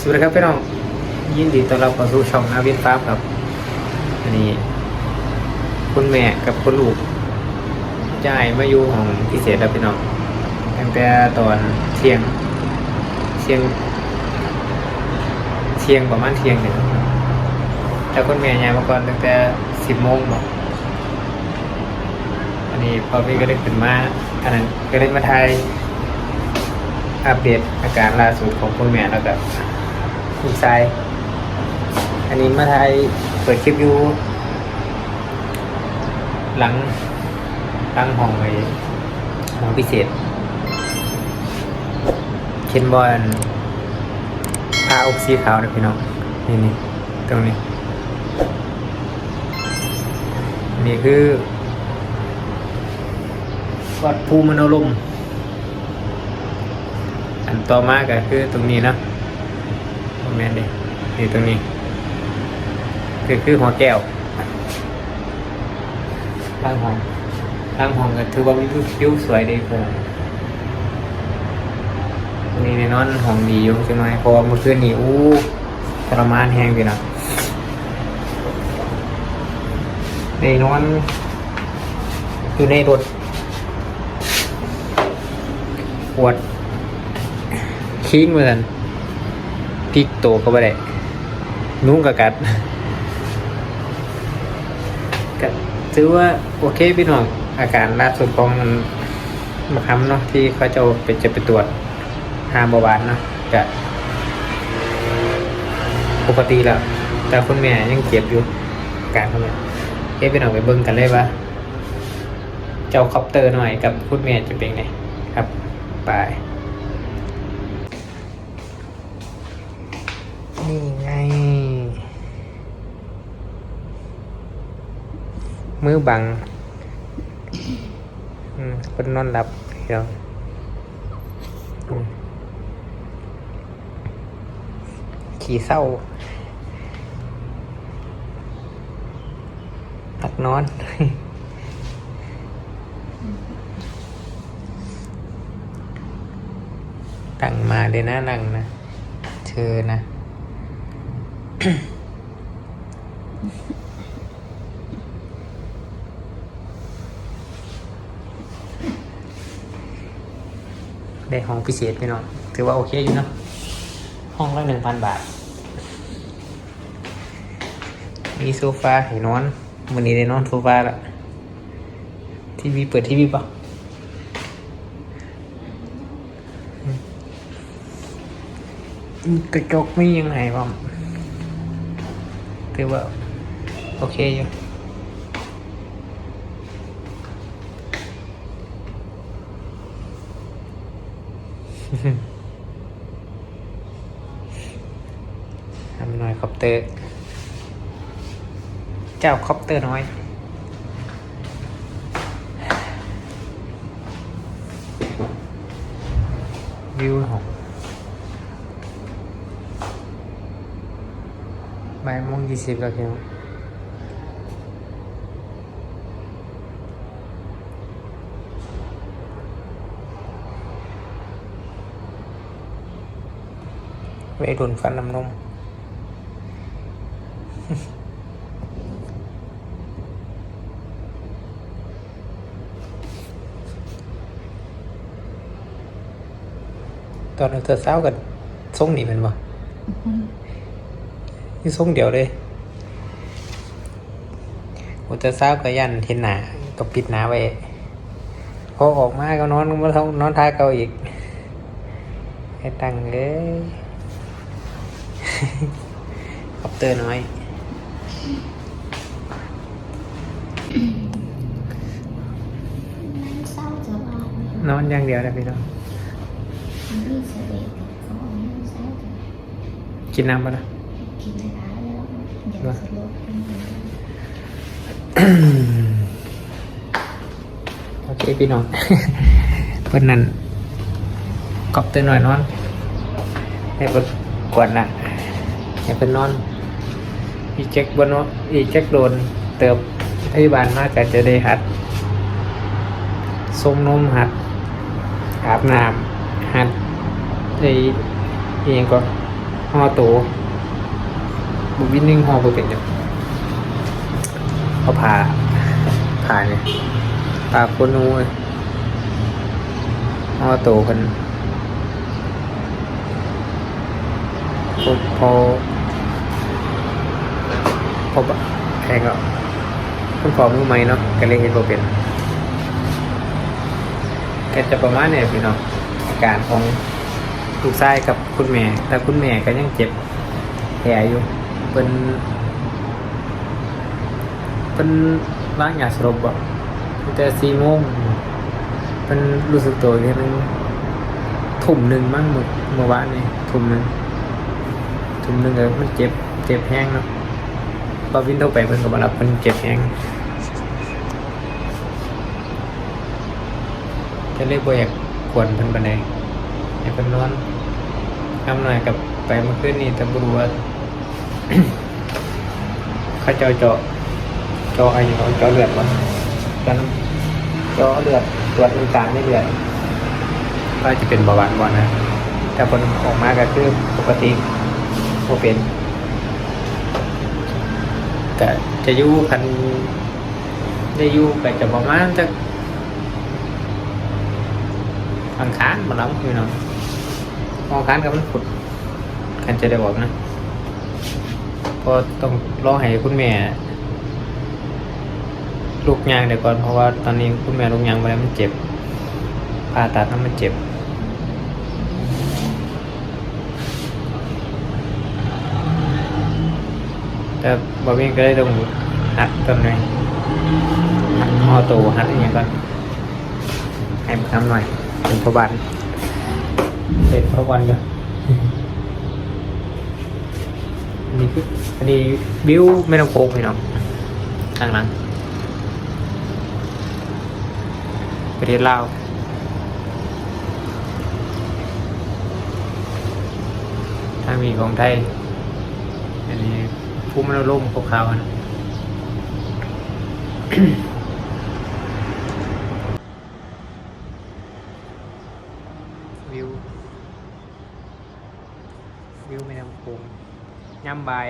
สวัสดีครับพี่น้องยินดีต้อนรับเข้าสู่ช่องอาวินฟ้าครับ อันนี้ คุณแม่กับคุณลูกจ่ายมาอยู่ของพิเศษแล้วพี่น้องตั้งแต่ตอนเที่ยงเที่ยงเที่ยงประมาณเที่ยงเนี่ยแต่คุณแม่ย้ายมาก่อนตั้งแต่สิบโมงบอกอันนี้พอพี่ก็ได้ขึ้นมาอันนั้นก็ได้มาไทยอัปเดตอาการล่าสุดของคุณแม่แล้วก็ คุณชาย อันนี้มาไทยเปิดคลิปอยู่ หลังตั้งห้องไว้ห้องพิเศษเคนบอลผ้าอกสีขาวนะพี่น้อง นี่นี่ตรงนี้ นี่คือวัดภูมิมโนลมอันต่อมาก็คือตรงนี้นะ ตรงนี้ดินี่ตรงนี้ คือคือหัวแก้วล่างห้องล่างห้องก็ถือว่ามีวิวสวยดีเพื่อนนี่ในนอนห้องดีอยู่ใช่ไหมเพราะว่าเมื่อคืนนี้อู้ทรมานแห้งไปนะในนอนอยู่ในรถปวดคิงเหมือน พลิกโตก็ไม่ได้นุ่งกะกัดก็ถือว่าโอเคพี่น้องอาการล่าสุดของมันมาคำเนาะที่เขาจะไปจะไปตรวจหาเบาหวานเนาะจะปกติแล้วแต่คุณแม่ยังเจ็บอยู่การเขาเนี่ยเอ้พี่น้องไปเบิ่งกันเลยว่าเจ้าคอปเตอร์หน่อยกับคุณแม่จะเป็นไงครับ ไป มือบังอืมคนนอนหลับเดี๋ยวขี่เศร้าตักนอนตั้งมาเลยนะนั่งนะ เธอนะ ได้ห้องพิเศษพี่น้องถือว่าโอเคอยู่เนาะห้องละหนึ่งพันบาท มีโซฟาให้นอนวันนี้ได้นอนโซฟาละทีวีเปิดทีวีปะกระจกไม่ยังไงบ้างถือว่า โอเคอยู่ ทำหน่อยคอปเตอร์ เจ้าคอปเตอร์น้อยวิวหกบ่ายโมงยี่สิบแล้วพี่น้อง ไปโดนฟันน้ำนมตอนเธอเศร้ากันทรงนี่เป็นบ่นี่ทรงเดียวเลยโอเธอเศร้าก็ยันเทนหนาก็ปิดหนาไว้พอออกมาก็นอนมาท้องนอนท้ายเกาอีกให้ตังเลย คอปเตอร์น้อย นั่งเศร้าจะบ้านเนี่ยนอนอย่างเดียวนะพี่น้องมันมีเสด็จเขาเอานั่งเศร้าจะกินน้ำปะนะกินได้แล้วเดี๋ยวสลบเป็นไปได้โอเคพี่น้อง เพื่อนนั้นกอบเตอร์หน่อยนอนให้เพื่อนกวนนะ ให้เพื่นนอน อีเจ็คบนอีเจ็คโดน เติบพยาบาลมากก็จะได้หัดส่งนมหัดอาบน้ำหัดไอเองก็ฮอโตบุวินนิ่งฮอบ่เป็นอยู่เขาผ่าผ่าเนี่ยผ่าคนูเลยฮอโตคนพอ พอพอแข่งก็คุณพอมือใหม่เนาะก็เลยเห็นบ่เป็นก็จะประมาณนี่พี่น้องอาการของลูกชายกับคุณแม่ แต่คุณแม่ก็ยังเจ็บแผลอยู่เป็นเป็นร่างยาสลบบ่ตั้งแต่สี่โมงเป็นรู้สึกตัวแค่นึงทุ่มหนึ่งมั้งเมื่อเมื่อวานนี้ทุ่มหนึ่งทุ่มหนึ่งเลยมันเจ็บเจ็บแห้งเนาะ พอวินเข้าไปเพิ่นก็มารับเพิ่นเจ็บแห้งจะเรียกว่าอยากควรเพิ่นปานใดให้เป็นนอนทำหน่อยกับไปเมื่อคืนนี้ต่บรู้ว่าเขาเจาะเจาะเจาะอะไรเขาเจาะเลือดวะกันเจาะเลือดตรวจน้ำตาลไม่เลือดก็จะเป็นเบาหวานบ่นะแต่ผลออกมาก็คือปกติโอเป็น ก็จะอยู่คันได้อยู่ก็จะประมาณจะอังคารมาแล้วพี่น้องอังคารกับมันขุดกันจะได้บอกนะเพราะต้องรอให้คุณแม่ลูกยางเดี๋ยวก่อนเพราะว่าตอนนี้คุณแม่ลูกยางไปแล้วมันเจ็บผ่าตัดแล้วมันเจ็บ แต่บอวิ่งก็ได้ต้องหัดต้นหน่อยหัดออโต้หัดอะไรอย่างเงี้ยก่อนให้มันทำหน่อยเป็นพบานเสร็จพระวันกันอันนี้คืออันนี้บิวไม่ต้องโค้งพี่น้องข้างหลังประเทศลาวถ้ามีของไทยอันนี้ ภูมิลมณ์ขาวๆนะวิว วิวแม่น้ำโขงย่ำบาย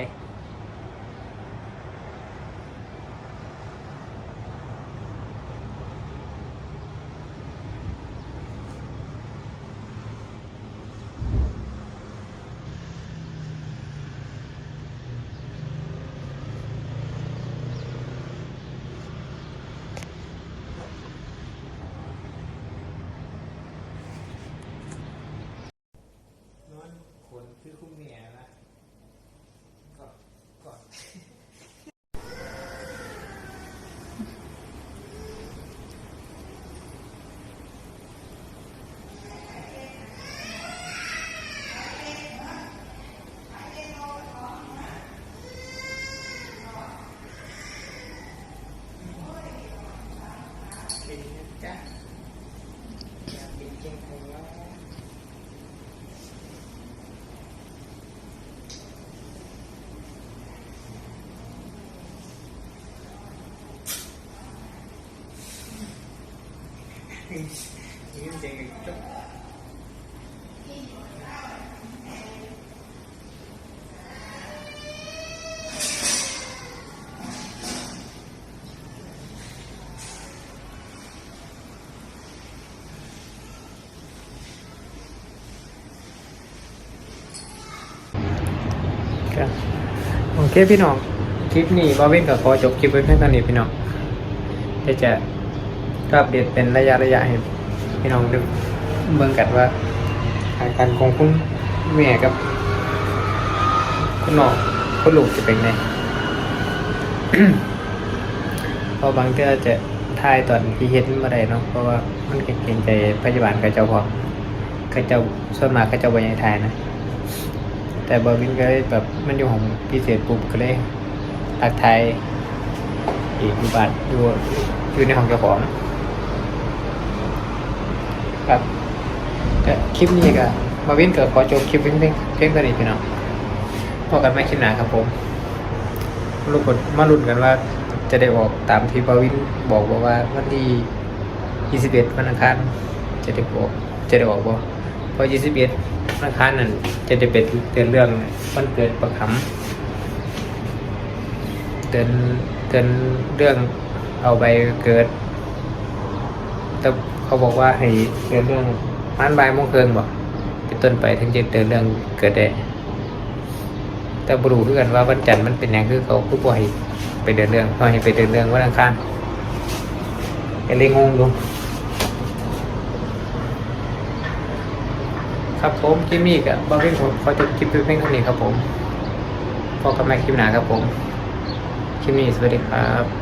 นอนขนคือคุ้มเหนียนะก่อนก่อน เป็นนะจ๊ะอยากเป็นเก่งของเรา Ini jangan gitu. Kan. โอเคพี่น้อง คลิปนี้บาเว้นกับขอจบคลิปไว้เพียงเท่านี้พี่น้องเดี๋ยวจะ อัปเดตเป็นระยะระยะให้พี่น้องดูเบิ่งกันว่า อาการของคุณแม่กับ คุณน้องคุณลูกจะเป็นไงเพราะบางเทื่อจะทายตอนที่เห็นมาได้เนาะเพราะว่ามันเกรงใจพยาบาลกับเจ้าของกับเจ้าส่วนมากกับเจ้าบรรยายทายนะแต่บอวินก็เลยแบบมันอยู่ของพิเศษปุ๊บก็เลยทักทายอีกอยู่บานอยู่อยู่ในห้องเจ้าของ ครับก็คลิปนี้ก็บอวินก็ขอจบคลิปเพียงเพียงเพียงเท่านี้พี่น้องพบกันไม่คลิปหนาครับผมลูกคนมาลุ้นกันว่าจะได้ออกตามที่บอวินบอกบอกว่าวันที่21วันอังคารจะได้ออกจะได้ออกบ่อยี่สิบเอ็ดราคานั่นจะได้เป็นเตือนเรื่องวันเกิดประคำเตือนเตือนเรื่องเอาใบเกิดแต่ เขาบอกว่าให้เตือนเรื่องม้านใบายโมงเคิงบอกเป็นต้นไปถึงจะเตือนเรื่องเกิดได้แต่บรูคือกันว่าวันจันทร์มันเป็นอย่างคือเขาคือบ่ให้ไปเดินเรื่องเขาให้ไปเดินเรื่องวันอังคารก็เลยงงดูครับผมคิมมี่กับบาร์บี้ผมขอจบคลิปเพียงเท่านี้ครับผมพบกันใหม่คลิปหน้าครับผมคิมมี่สวัสดีครับ